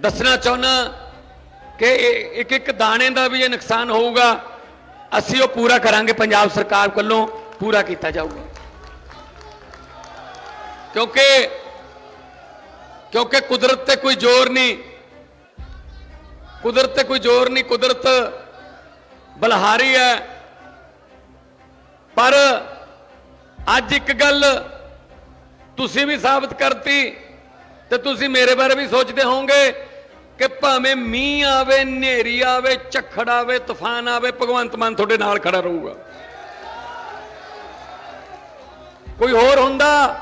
ਦੱਸਣਾ ਚਾਹੁੰਦਾ ਕਿ ਇੱਕ ਇੱਕ ਦਾਣੇ ਦਾ ਵੀ ਇਹ ਨੁਕਸਾਨ ਹੋਊਗਾ। ਅਸੀਂ ਉਹ ਪੂਰਾ ਕਰਾਂਗੇ, ਪੰਜਾਬ ਸਰਕਾਰ ਵੱਲੋਂ ਪੂਰਾ ਕੀਤਾ ਜਾਊਗਾ। ਕਿਉਂਕਿ ਕਿਉਂਕਿ ਕੁਦਰਤ ਤੇ ਕੋਈ ਜ਼ੋਰ ਨਹੀਂ, ਕੁਦਰਤ ਤੇ ਕੋਈ ਜ਼ੋਰ ਨਹੀਂ, ਕੁਦਰਤ ਬਲਹਾਰੀ ਹੈ। ਪਰ ਅੱਜ ਇੱਕ ਗੱਲ ਤੁਸੀਂ ਵੀ ਸਾਬਤ ਕਰਤੀ ਤੇ ਤੁਸੀਂ ਮੇਰੇ ਬਾਰੇ ਵੀ ਸੋਚਦੇ ਹੋਵੋਗੇ ਕਿ ਭਾਵੇਂ ਮੀਂਹ ਆਵੇ, ਹਨੇਰੀ ਆਵੇ, ਝੱਖੜ ਆਵੇ, ਤੂਫਾਨ ਆਵੇ, ਭਗਵੰਤ ਮਾਨ ਤੁਹਾਡੇ ਨਾਲ ਖੜਾ ਰਹੂਗਾ। ਕੋਈ ਹੋਰ ਹੁੰਦਾ?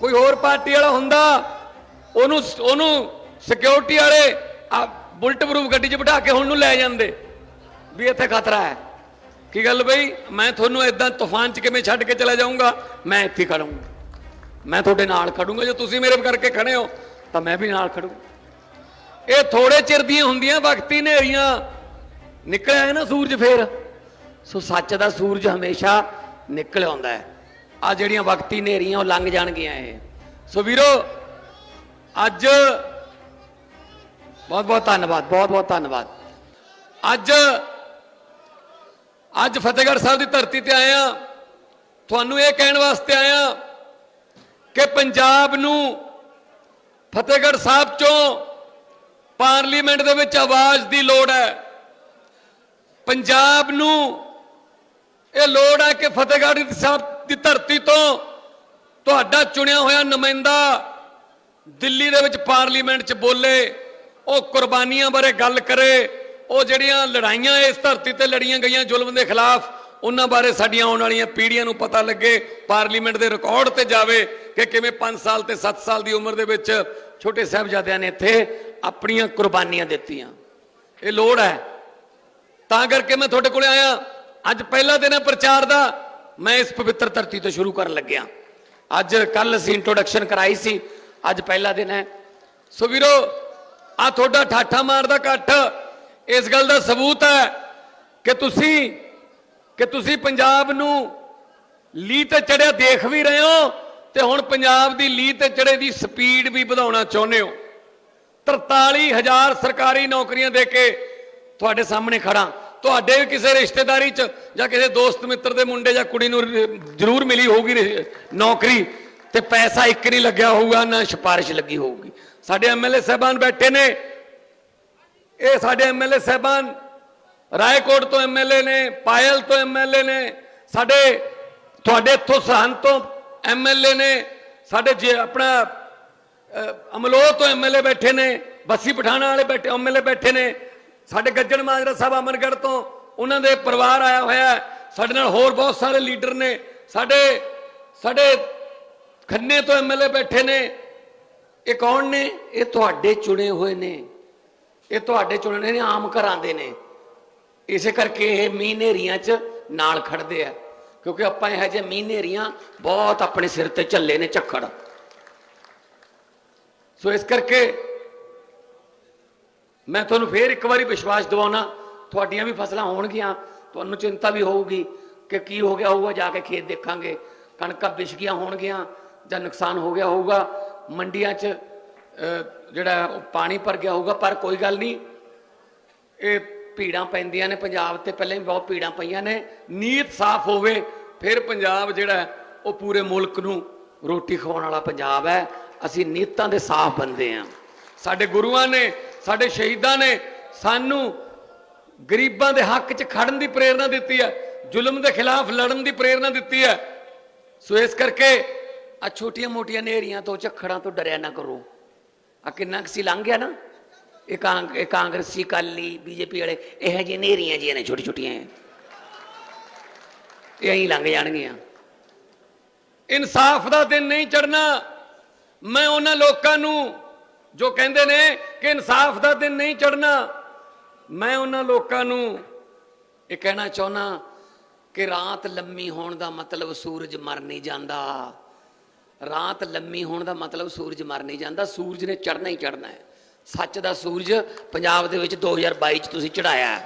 ਕੋਈ ਹੋਰ ਪਾਰਟੀ ਵਾਲਾ ਹੁੰਦਾ? ਉਹਨੂੰ ਉਹਨੂੰ ਸਿਕਿਉਰਿਟੀ ਵਾਲੇ ਆ ਬੁਲਟ ਪ੍ਰੂਫ ਗੱਡੀ 'ਚ ਬਿਠਾ ਕੇ ਹੁਣ ਨੂੰ ਲੈ ਜਾਂਦੇ ਵੀ ਇੱਥੇ ਖਤਰਾ ਹੈ। ਕੀ ਗੱਲ ਬਈ? ਮੈਂ ਤੁਹਾਨੂੰ ਇਦਾਂ ਤੂਫਾਨ 'ਚ ਕਿਵੇਂ ਛੱਡ ਕੇ ਚਲਾ ਜਾਊਂਗਾ? ਮੈਂ ਇੱਥੇ ਖੜੂੰਗਾ ਮੈਂ ਤੁਹਾਡੇ ਨਾਲ ਖੜੂੰਗਾ, ਜੇ ਤੁਸੀਂ ਮੇਰੇ ਕਰਕੇ ਖੜੇ ਹੋ, ਤਾਂ ਮੈਂ ਵੀ ਨਾਲ ਖੜੂ। ਇਹ ਥੋੜੇ ਚਿਰ ਦੀਆਂ ਹੁੰਦੀਆਂ, ਵਕਤੀ ਨੇਰੀਆਂ ਨਿਕਲਿਆ ਹੈ ਨਾ ਸੂਰਜ ਫੇਰ। ਸੋ ਸੱਚ ਦਾ ਸੂਰਜ ਹਮੇਸ਼ਾ ਨਿਕਲ ਆਉਂਦਾ ਹੈ। ਆ ਜਿਹੜੀਆਂ ਵਕਤੀ ਨੇਰੀਆਂ ਉਹ ਲੰਘ ਜਾਣਗੀਆਂ ਇਹ। ਸੋ ਵੀਰੋ, ਅੱਜ ਬਹੁਤ ਬਹੁਤ ਧੰਨਵਾਦ, ਬਹੁਤ ਬਹੁਤ ਧੰਨਵਾਦ। ਅੱਜ ਅੱਜ ਫਤਿਹਗੜ੍ਹ ਸਾਹਿਬ ਦੀ ਧਰਤੀ ਤੇ ਆਇਆ। ਤੁਹਾਨੂੰ ਇਹ ਕਹਿਣ ਵਾਸਤੇ ਆਇਆ ਕਿ ਪੰਜਾਬ ਨੂੰ ਫਤਿਹਗੜ੍ਹ ਸਾਹਿਬ ਚੋਂ ਪਾਰਲੀਮੈਂਟ ਦੇ ਵਿੱਚ ਆਵਾਜ਼ ਦੀ ਲੋੜ ਹੈ। ਪੰਜਾਬ ਨੂੰ ਇਹ ਲੋੜ ਹੈ ਕਿ ਫਤਿਹਗੜ੍ਹ ਸਾਹਿਬ ਦੀ ਧਰਤੀ ਤੋਂ ਤੁਹਾਡਾ ਚੁਣਿਆ ਹੋਇਆ ਨੁਮਾਇੰਦਾ ਦਿੱਲੀ ਦੇ ਵਿੱਚ ਪਾਰਲੀਮੈਂਟ 'ਚ ਬੋਲੇ, ਉਹ ਕੁਰਬਾਨੀਆਂ ਬਾਰੇ ਗੱਲ ਕਰੇ, ਉਹ ਜਿਹੜੀਆਂ ਲੜਾਈਆਂ ਇਸ ਧਰਤੀ ਤੇ ਲੜੀਆਂ ਗਈਆਂ ਜ਼ੁਲਮ ਦੇ ਖਿਲਾਫ ਉਹਨਾਂ ਬਾਰੇ ਸਾਡੀਆਂ ਆਉਣ ਵਾਲੀਆਂ ਪੀੜ੍ਹੀਆਂ ਨੂੰ ਪਤਾ ਲੱਗੇ, ਪਾਰਲੀਮੈਂਟ ਦੇ ਰਿਕਾਰਡ ਤੇ ਜਾਵੇ ਕਿ ਕਿਵੇਂ 5 ਸਾਲ ਤੇ 7 ਸਾਲ ਦੀ ਉਮਰ ਦੇ ਵਿੱਚ ਛੋਟੇ ਸਾਹਿਬਜ਼ਾਦਿਆਂ ਨੇ ਇੱਥੇ ਆਪਣੀਆਂ ਕੁਰਬਾਨੀਆਂ ਦਿੱਤੀਆਂ। ਇਹ ਲੋੜ ਹੈ। ਤਾਂ ਕਰਕੇ ਮੈਂ ਤੁਹਾਡੇ ਕੋਲੇ ਆਇਆ। ਅੱਜ ਪਹਿਲਾ ਦਿਨ ਹੈ ਪ੍ਰਚਾਰ ਦਾ। ਮੈਂ ਇਸ ਪਵਿੱਤਰ ਧਰਤੀ ਤੋਂ ਸ਼ੁਰੂ ਕਰਨ ਲੱਗਿਆ। ਅੱਜ ਕੱਲ ਅਸੀਂ ਇੰਟਰੋਡਕਸ਼ਨ ਕਰਾਈ ਸੀ। ਅੱਜ ਪਹਿਲਾ ਦਿਨ ਹੈ। ਸੋ ਵੀਰੋ ਆ ਤੁਹਾਡਾ ਠਾਠਾ ਮਾਰਦਾ ਇਕੱਠ। ਇਸ ਗੱਲ ਦਾ ਸਬੂਤ ਹੈ ਕਿ ਤੁਸੀਂ ਕਿ ਤੁਸੀਂ ਪੰਜਾਬ ਨੂੰ ਲੀ ਤੇ ਚੜਿਆ ਦੇਖ ਵੀ ਰਹੇ ਹੋ ਤੇ ਹੁਣ ਪੰਜਾਬ ਦੀ ਲੀ ਤੇ ਚੜੇ ਦੀ ਸਪੀਡ ਵੀ ਵਧਾਉਣਾ ਚਾਹੁੰਦੇ ਹੋ। 43000 ਸਰਕਾਰੀ ਨੌਕਰੀਆਂ ਦੇ ਕੇ ਤੁਹਾਡੇ ਸਾਹਮਣੇ ਖੜਾ ਤੁਹਾਡੇ ਵੀ ਕਿਸੇ ਰਿਸ਼ਤੇਦਾਰੀ 'ਚ ਜਾਂ ਕਿਸੇ ਦੋਸਤ ਮਿੱਤਰ ਦੇ ਮੁੰਡੇ ਜਾਂ ਕੁੜੀ ਨੂੰ ਜ਼ਰੂਰ ਮਿਲੀ ਹੋਊਗੀ ਨੌਕਰੀ ਤੇ ਪੈਸਾ ਇੱਕ ਨਹੀਂ ਲੱਗਿਆ ਹੋਊਗਾ, ਨਾ ਸਿਫਾਰਿਸ਼ ਲੱਗੀ ਹੋਊਗੀ। ਸਾਡੇ ਐਮਐਲਏ ਸਾਹਿਬਾਨ ਬੈਠੇ ਨੇ। ਇਹ ਸਾਡੇ ਐਮਐਲਏ ਸਾਹਿਬਾਨ ਰਾਏਕੋਟ ਤੋਂ ਐਮਐਲਏ ਨੇ, ਪਾਇਲ ਤੋਂ ਐਮਐਲਏ ਨੇ, ਸਾਡੇ, ਤੁਹਾਡੇ ਇੱਥੋਂ ਸਰਹੰਦ ਤੋਂ ਐਮਐਲਏ ਨੇ, ਸਾਡੇ ਜੇ ਆਪਣਾ ਅਮਲੋਹ ਤੋਂ ਐਮਐਲਏ ਬੈਠੇ ਨੇ, ਬੱਸੀ ਪਠਾਣਾ ਵਾਲੇ ਬੈਠੇ ਐਮਐਲਏ ਬੈਠੇ ਨੇ, ਸਾਡੇ ਗੱਜਣ ਮਾਜਰਾ ਸਾਹਿਬ ਅਮਰਗੜ੍ਹ ਤੋਂ, ਉਹਨਾਂ ਦੇ ਪਰਿਵਾਰ ਆਇਆ ਹੋਇਆ ਸਾਡੇ ਨਾਲ ਹੋਰ ਬਹੁਤ ਸਾਰੇ ਲੀਡਰ ਨੇ, ਸਾਡੇ ਸਾਡੇ ਖੰਨੇ ਤੋਂ ਐਮਐਲਏ ਬੈਠੇ ਨੇ, ਇਹ ਕੌਣ ਨੇ? ਇਹ ਤੁਹਾਡੇ ਚੁਣੇ ਹੋਏ ਨੇ, ਇਹ ਤੁਹਾਡੇ ਚੁਣੇ ਨੇ ਆਮ ਘਰਾਂ ਦੇ ਨੇ। ਇਸੇ ਕਰਕੇ ਇਹ ਮੀਂਹ ਹਨੇਰੀਆਂ 'ਚ ਨਾਲ ਖੜਦੇ ਆ। ਕਿਉਂਕਿ ਆਪਾਂ ਇਹ ਜਿਹੇ ਮੀਂਹ ਹਨੇਰੀਆਂ ਬਹੁਤ ਆਪਣੇ ਸਿਰ ਤੇ ਝੱਲੇ ਨੇ ਝੱਖੜ। ਸੋ ਇਸ ਕਰਕੇ ਮੈਂ ਤੁਹਾਨੂੰ ਫੇਰ ਇੱਕ ਵਾਰੀ ਵਿਸ਼ਵਾਸ ਦਿਵਾਉਣਾ ਤੁਹਾਡੀਆਂ ਵੀ ਫਸਲਾਂ ਹੋਣਗੀਆਂ ਤੁਹਾਨੂੰ ਚਿੰਤਾ ਵੀ ਹੋਊਗੀ ਕਿ ਕੀ ਹੋ ਗਿਆ ਹੋਊਗਾ ਜਾ ਕੇ ਖੇਤ ਦੇਖਾਂਗੇ। ਕਣਕਾਂ ਵਿਛ ਗਈਆਂ ਹੋਣਗੀਆਂ ਜਾਂ ਨੁਕਸਾਨ ਹੋ ਗਿਆ ਹੋਊਗਾ। ਮੰਡੀਆਂ 'ਚ ਅਹ, ਜਿਹੜਾ ਉਹ ਪਾਣੀ ਭਰ ਗਿਆ ਹੋਊਗਾ ਪਰ ਕੋਈ ਗੱਲ ਨਹੀਂ। ਇਹ ਭੀੜਾਂ ਪੈਂਦੀਆਂ ਨੇ, ਪੰਜਾਬ ਤੇ ਪਹਿਲਾਂ ਹੀ ਬਹੁਤ ਭੀੜਾਂ ਪਈਆਂ ਨੇ। ਨੀਤ ਸਾਫ਼ ਹੋਵੇ, ਫਿਰ ਪੰਜਾਬ ਜਿਹੜਾ ਉਹ ਪੂਰੇ ਮੁਲਕ ਨੂੰ ਰੋਟੀ ਖਵਾਉਣ ਵਾਲਾ ਪੰਜਾਬ ਹੈ। ਅਸੀਂ ਨੀਤਾਂ ਦੇ ਸਾਫ਼ ਬੰਦੇ ਆ ਸਾਡੇ ਗੁਰੂਆਂ ਨੇ, ਸਾਡੇ ਸ਼ਹੀਦਾਂ ਨੇ ਸਾਨੂੰ ਗਰੀਬਾਂ ਦੇ ਹੱਕ 'ਚ ਖੜਨ ਦੀ ਪ੍ਰੇਰਣਾ ਦਿੱਤੀ ਹੈ, ਜ਼ੁਲਮ ਦੇ ਖਿਲਾਫ ਲੜਨ ਦੀ ਪ੍ਰੇਰਣਾ ਦਿੱਤੀ ਹੈ। ਸੋ ਇਸ ਕਰਕੇ ਆ ਛੋਟੀਆਂ ਮੋਟੀਆਂ ਨੇਰੀਆਂ ਤੋਂ, ਝੱਖੜਾਂ ਤੋਂ ਡਰਿਆ ਨਾ ਕਰੋ। ਆ ਕਿੰਨਾ ਕੁ ਸੀ ਲੰਘ ਗਿਆ ਨਾ। ਇਹ ਕਾਂ- ਇਹ ਕਾਂਗਰਸੀ ਕਾਲੀ ਬੀਜੇਪੀ ਵਾਲੇ ਇਹ ਜਿਹੇ ਨੇਰੀਆਂ ਜੀਆਂ ਨੇ ਛੋਟੀ ਛੋਟੀਆਂ ਇਹ ਐਂ ਲੰਘ ਜਾਣਗੀਆਂ ਇਨਸਾਫ ਦਾ ਦਿਨ ਨਹੀਂ ਚੜਨਾ ਮੈਂ ਉਹਨਾਂ ਲੋਕਾਂ ਨੂੰ ਜੋ ਕਹਿੰਦੇ ਨੇ ਕਿ ਇਨਸਾਫ ਦਾ ਦਿਨ ਨਹੀਂ ਚੜਨਾ ਮੈਂ ਉਹਨਾਂ ਲੋਕਾਂ ਨੂੰ ਇਹ ਕਹਿਣਾ ਚਾਹੁੰਦਾ ਕਿ ਰਾਤ ਲੰਮੀ ਹੋਣ ਦਾ ਮਤਲਬ ਸੂਰਜ ਮਰ ਨਹੀਂ ਜਾਂਦਾ ਰਾਤ ਲੰਮੀ ਹੋਣ ਦਾ ਮਤਲਬ ਸੂਰਜ ਮਰ ਨਹੀਂ ਜਾਂਦਾ ਸੂਰਜ ਨੇ ਚੜਨਾ ਹੀ ਚੜਨਾ ਹੈ ਸੱਚ ਦਾ ਸੂਰਜ ਪੰਜਾਬ ਦੇ ਵਿੱਚ 2022 ਚ ਤੁਸੀਂ ਚੜਾਇਆ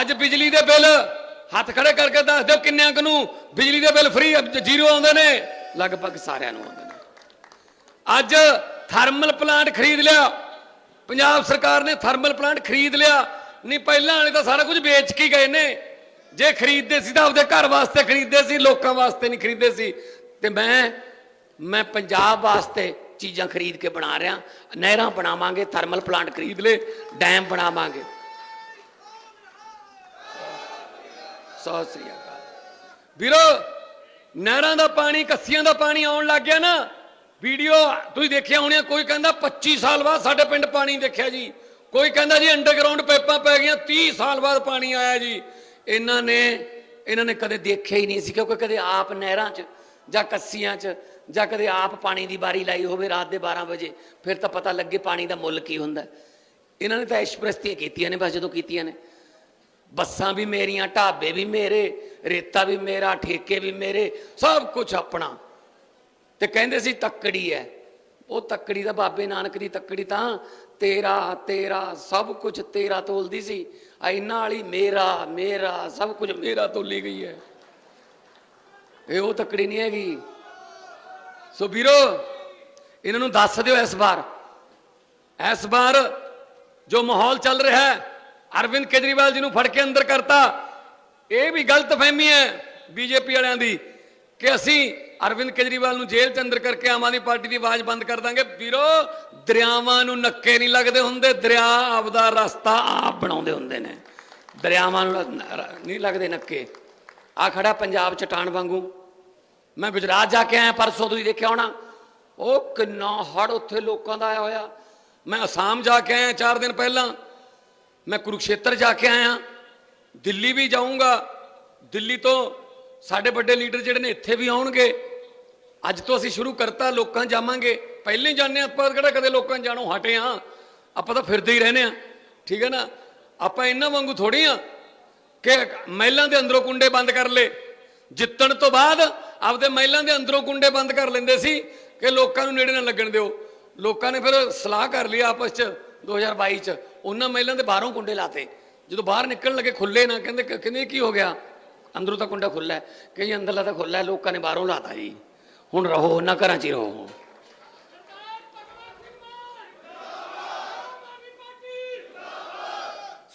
ਅੱਜ ਬਿਜਲੀ ਦੇ ਬਿੱਲ ਹੱਥ ਖੜੇ ਕਰਕੇ ਦੱਸ ਦਿਓ ਕਿੰਨਿਆਂ ਕੁ ਨੂੰ? ਬਿਜਲੀ ਦੇ ਬਿੱਲ ਫ੍ਰੀ ਜ਼ੀਰੋ ਆਉਂਦੇ ਨੇ। ਲਗਭਗ ਸਾਰਿਆਂ ਨੂੰ ਆਉਂਦੇ ਨੇ। ਅੱਜ ਥਰਮਲ ਪਲਾਂਟ ਖਰੀਦ ਲਿਆ। ਪੰਜਾਬ ਸਰਕਾਰ ਨੇ ਥਰਮਲ ਪਲਾਂਟ ਖਰੀਦ ਲਿਆ। ਨਹੀਂ, ਪਹਿਲਾਂ ਵਾਲੇ ਤਾਂ ਸਾਰਾ ਕੁਝ ਵੇਚ ਕੇ ਗਏ ਨੇ। ਜੇ ਖਰੀਦਦੇ ਸੀ ਤਾਂ ਆਪਦੇ ਘਰ ਵਾਸਤੇ ਖਰੀਦਦੇ ਸੀ, ਲੋਕਾਂ ਵਾਸਤੇ ਨਹੀਂ ਖਰੀਦਦੇ ਸੀ। ਤੇ ਮੈਂ ਮੈਂ ਪੰਜਾਬ ਵਾਸਤੇ ਚੀਜ਼ਾਂ ਖਰੀਦ ਕੇ ਬਣਾ ਰਿਹਾ ਨਹਿਰਾਂ ਬਣਾਵਾਂਗੇ ਥਰਮਲ ਪਲਾਂਟ ਖਰੀਦ ਲੇ ਡੈਮ ਬਣਾਵਾਂਗੇ ਸਤਿ ਸ੍ਰੀ ਅਕਾਲ ਵੀਰੋ ਨਹਿਰਾਂ ਦਾ ਪਾਣੀ ਕੱਸੀਆਂ ਦਾ ਪਾਣੀ ਆਉਣ ਲੱਗ ਗਿਆ ਨਾ ਵੀਡੀਓ ਤੁਸੀਂ ਦੇਖਿਆ ਹੋਣੀਆਂ ਕੋਈ ਕਹਿੰਦਾ 25 ਸਾਲ ਬਾਅਦ ਸਾਡੇ ਪਿੰਡ ਪਾਣੀ ਦੇਖਿਆ ਜੀ ਕੋਈ ਕਹਿੰਦਾ ਜੀ ਅੰਡਰਗਰਾਉਂਡ ਪਾਈਪਾਂ ਪੈ ਗਈਆਂ 30 ਸਾਲ ਬਾਅਦ ਪਾਣੀ ਆਇਆ ਜੀ ਇਹਨਾਂ ਨੇ ਇਹਨਾਂ ਨੇ ਕਦੇ ਦੇਖਿਆ ਹੀ ਨਹੀਂ ਸੀ ਕਿਉਂਕਿ ਕਦੇ ਆਪ ਨਹਿਰਾਂ 'ਚ ਜਾਂ ਕੱਸੀਆਂ 'ਚ, ਜਾਂ ਕਦੇ ਆਪ ਪਾਣੀ ਦੀ ਬਾਰੀ ਲਾਈ ਹੋਵੇ ਰਾਤ ਦੇ 12 ਵਜੇ, ਫਿਰ ਤਾਂ ਪਤਾ ਲੱਗੇ ਪਾਣੀ ਦਾ ਮੁੱਲ ਕੀ ਹੁੰਦਾ। ਇਹਨਾਂ ਨੇ ਤਾਂ ਐਸ਼ਪ੍ਰਸਤੀਆਂ ਕੀਤੀਆਂ ਨੇ, ਬਸ ਜਦੋਂ ਕੀਤੀਆਂ ਨੇ। ਬੱਸਾਂ ਵੀ ਮੇਰੀਆਂ, ਢਾਬੇ ਵੀ ਮੇਰੇ, ਰੇਤਾ ਵੀ ਮੇਰਾ, ਠੇਕੇ ਵੀ ਮੇਰੇ, ਸਭ ਕੁਝ ਆਪਣਾ। ਤੇ ਕਹਿੰਦੇ ਸੀ, ਤੱਕੜੀ ਹੈ ਉਹ ਤੱਕੜੀ ਦਾ ਬਾਬੇ ਨਾਨਕ ਦੀ ਤੱਕੜੀ ਤਾਂ ਤੇਰਾ ਤੇਰਾ, ਸਭ ਕੁਝ ਤੇਰਾ ਤੋਲਦੀ ਸੀ। ਆ ਇਹਨਾਂ ਵਾਲੀ, ਮੇਰਾ ਮੇਰਾ, ਸਭ ਕੁਝ ਮੇਰਾ ਤੋਲੀ ਗਈ ਹੈ ਇਹ ਉਹ ਤਕੜੀ ਨਹੀਂ ਹੈਗੀ। ਸੋ ਵੀਰੋ, ਇਹਨਾਂ ਨੂੰ ਦੱਸ ਦਿਓ ਇਸ ਵਾਰ। ਇਸ ਵਾਰ ਜੋ ਮਾਹੌਲ ਚੱਲ ਰਿਹਾ ਹੈ, ਅਰਵਿੰਦ ਕੇਜਰੀਵਾਲ ਜੀ ਨੂੰ ਫੜ ਕੇ ਅੰਦਰ ਕਰਤਾ। ਇਹ ਵੀ ਗਲਤ ਫਹਿਮੀ ਹੈ ਬੀਜੇਪੀ ਵਾਲਿਆਂ ਦੀ ਕਿ ਅਸੀਂ ਅਰਵਿੰਦ ਕੇਜਰੀਵਾਲ ਨੂੰ ਜੇਲ੍ਹ ਚ ਅੰਦਰ ਕਰਕੇ ਆਮ ਆਦਮੀ ਪਾਰਟੀ ਦੀ ਆਵਾਜ਼ ਬੰਦ ਕਰ ਦਾਂਗੇ। ਵੀਰੋ, ਦਰਿਆਵਾਂ ਨੂੰ ਨੱਕੇ ਨਹੀਂ ਲੱਗਦੇ ਹੁੰਦੇ, ਦਰਿਆ ਆਪਦਾ ਰਸਤਾ ਆਪ ਬਣਾਉਂਦੇ ਹੁੰਦੇ ਨੇ। ਦਰਿਆਵਾਂ ਨੂੰ ਨਹੀਂ ਲੱਗਦੇ ਨੱਕੇ। ਆ ਖੜਾ ਪੰਜਾਬ ਚਟਾਨ ਵਾਂਗੂ ਮੈਂ ਗੁਜਰਾਤ ਜਾ ਕੇ ਆਇਆ ਪਰਸੋਂ ਤੁਸੀਂ ਦੇਖਿਆ ਹੋਣਾ ਉਹ ਕਿੰਨਾ ਹੜ ਉੱਥੇ ਲੋਕਾਂ ਦਾ ਆਇਆ ਹੋਇਆ ਮੈਂ ਅਸਾਮ ਜਾ ਕੇ ਆਇਆ 4 ਦਿਨ ਪਹਿਲਾਂ ਮੈਂ ਕੁਰੂਕਸ਼ੇਤਰ ਜਾ ਕੇ ਆਇਆ ਦਿੱਲੀ ਵੀ ਜਾਊਂਗਾ ਦਿੱਲੀ ਤੋਂ ਸਾਡੇ ਵੱਡੇ ਲੀਡਰ ਜਿਹੜੇ ਨੇ ਇੱਥੇ ਵੀ ਆਉਣਗੇ ਅੱਜ ਤੋਂ ਅਸੀਂ ਸ਼ੁਰੂ ਕਰਤਾ ਲੋਕਾਂ ਜਾਵਾਂਗੇ ਪਹਿਲੇ ਹੀ ਜਾਂਦੇ ਹਾਂ, ਆਪਾਂ ਕਿਹੜਾ ਕਦੇ ਲੋਕਾਂ ਜਾਣੋਂ ਹਟੇ ਆ ਆਪਾਂ ਤਾਂ ਫਿਰਦੇ ਹੀ ਰਹਨੇ ਆ ਠੀਕ ਹੈ ਨਾ ਆਪਾਂ ਇਹਨਾਂ ਵਾਂਗੂ ਥੋੜੀ ਆ ਕਿ ਮਹਿਲਾਂ ਦੇ ਅੰਦਰੋਂ ਕੁੰਡੇ ਬੰਦ ਕਰ ਲੇ ਜਿੱਤਣ ਤੋਂ ਬਾਅਦ ਆਪਦੇ ਮਹਿਲਾਂ ਦੇ ਅੰਦਰੋਂ ਕੁੰਡੇ ਬੰਦ ਕਰ ਲੈਂਦੇ ਸੀ ਕਿ ਲੋਕਾਂ ਨੂੰ ਨੇੜੇ ਨਾ ਲੱਗਣ ਦਿਓ। ਲੋਕਾਂ ਨੇ ਫਿਰ ਸਲਾਹ ਕਰ ਲਈ ਆਪਸ ਚ 2022 ਚ। ਉਹਨਾਂ ਮਹਿਲਾਂ ਦੇ ਬਾਹਰੋਂ ਕੁੰਡੇ ਲਾਤੇ। ਜਦੋਂ ਬਾਹਰ ਨਿਕਲਣ ਲੱਗੇ ਖੁੱਲੇ ਨਾ, ਕਹਿੰਦੇ ਕਹਿੰਦੇ ਕੀ ਹੋ ਗਿਆ? ਅੰਦਰੋਂ ਤਾਂ ਕੁੰਡਾ ਖੁੱਲਾ ਹੈ। ਕਿ ਜੀ ਅੰਦਰਲਾ ਤਾਂ ਖੁੱਲਾ ਹੈ, ਲੋਕਾਂ ਨੇ ਬਾਹਰੋਂ ਲਾਤਾ ਜੀ। ਹੁਣ ਰਹੋ ਉਹਨਾਂ ਘਰਾਂ 'ਚ ਹੀ ਰਹੋ।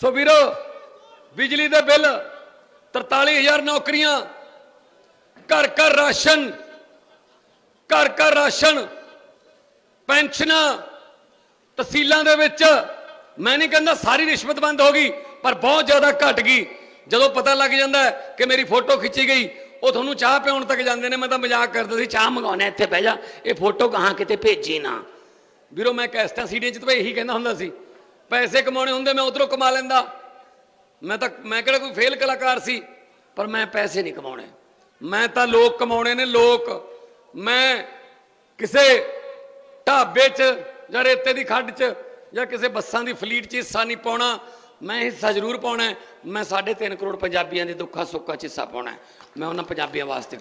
ਸੋ ਵੀਰੋ ਬਿਜਲੀ ਦੇ ਬਿੱਲ 43000 ਨੌਕਰੀਆਂ, ਘਰ ਘਰ ਰਾਸ਼ਨ, ਘਰ ਘਰ ਰਾਸ਼ਨ, ਪੈਨਸ਼ਨਾਂ, ਤਹਿਸੀਲਾਂ ਦੇ ਵਿੱਚ, ਮੈਂ ਨਹੀਂ ਕਹਿੰਦਾ ਸਾਰੀ ਰਿਸ਼ਵਤ ਬੰਦ ਹੋ ਗਈ, ਪਰ ਬਹੁਤ ਜ਼ਿਆਦਾ ਘਟ ਗਈ। ਜਦੋਂ ਪਤਾ ਲੱਗ ਜਾਂਦਾ ਕਿ ਮੇਰੀ ਫੋਟੋ ਖਿੱਚੀ ਗਈ, ਉਹ ਤੁਹਾਨੂੰ ਚਾਹ ਪਿਉਣ ਤੱਕ ਜਾਂਦੇ ਨੇ, ਮੈਂ ਤਾਂ ਮਜ਼ਾਕ ਕਰਦਾ ਸੀ, ਚਾਹ ਮੰਗਾਉਣਾ ਇੱਥੇ ਬਹਿ ਜਾ, ਇਹ ਫੋਟੋ ਕਹਾਂ ਕਿਤੇ ਭੇਜੀ ਨਾ। ਵੀਰੋ, ਮੈਂ ਕੈਸਟਾਂ ਸੀਡੀਆਂ 'ਚ ਤਾਂ ਇਹੀ ਕਹਿੰਦਾ ਹੁੰਦਾ ਸੀ, ਪੈਸੇ ਕਮਾਉਣੇ ਹੁੰਦੇ, ਮੈਂ ਉਧਰੋਂ ਕਮਾ ਲੈਂਦਾ। ਮੈਂ ਤਾਂ, ਮੈਂ ਕਿਹੜਾ ਕੋਈ ਫੇਲ ਕਲਾਕਾਰ ਸੀ, ਪਰ ਮੈਂ ਪੈਸੇ ਨਹੀਂ ਕਮਾਉਣੇ। ਮੈਂ ਤਾਂ ਲੋਕ ਕਮਾਉਣੇ ਨੇ, ਲੋਕ। ਮੈਂ ਕਿਸੇ ਢਾਬੇ 'ਚ ਜਾਂ ਰੇਤੇ ਦੀ ਖੱਡ 'ਚ ਜਾਂ ਕਿਸੇ ਬੱਸਾਂ ਦੀ ਫਲੀਟ 'ਚ ਹਿੱਸਾ ਨਹੀਂ ਪਾਉਣਾ। ਮੈਂ ਹਿੱਸਾ ਜ਼ਰੂਰ ਪਾਉਣਾ ਹੈ। ਮੈਂ 3.5 ਕਰੋੜ ਪੰਜਾਬੀਆਂ ਦੇ ਦੁੱਖਾਂ, ਸੁੱਖਾਂ 'ਚ ਹਿੱਸਾ ਪਾਉਣਾ ਮੈਂ ਉਹਨਾਂ ਪੰਜਾਬੀਆਂ ਵਾਸਤੇ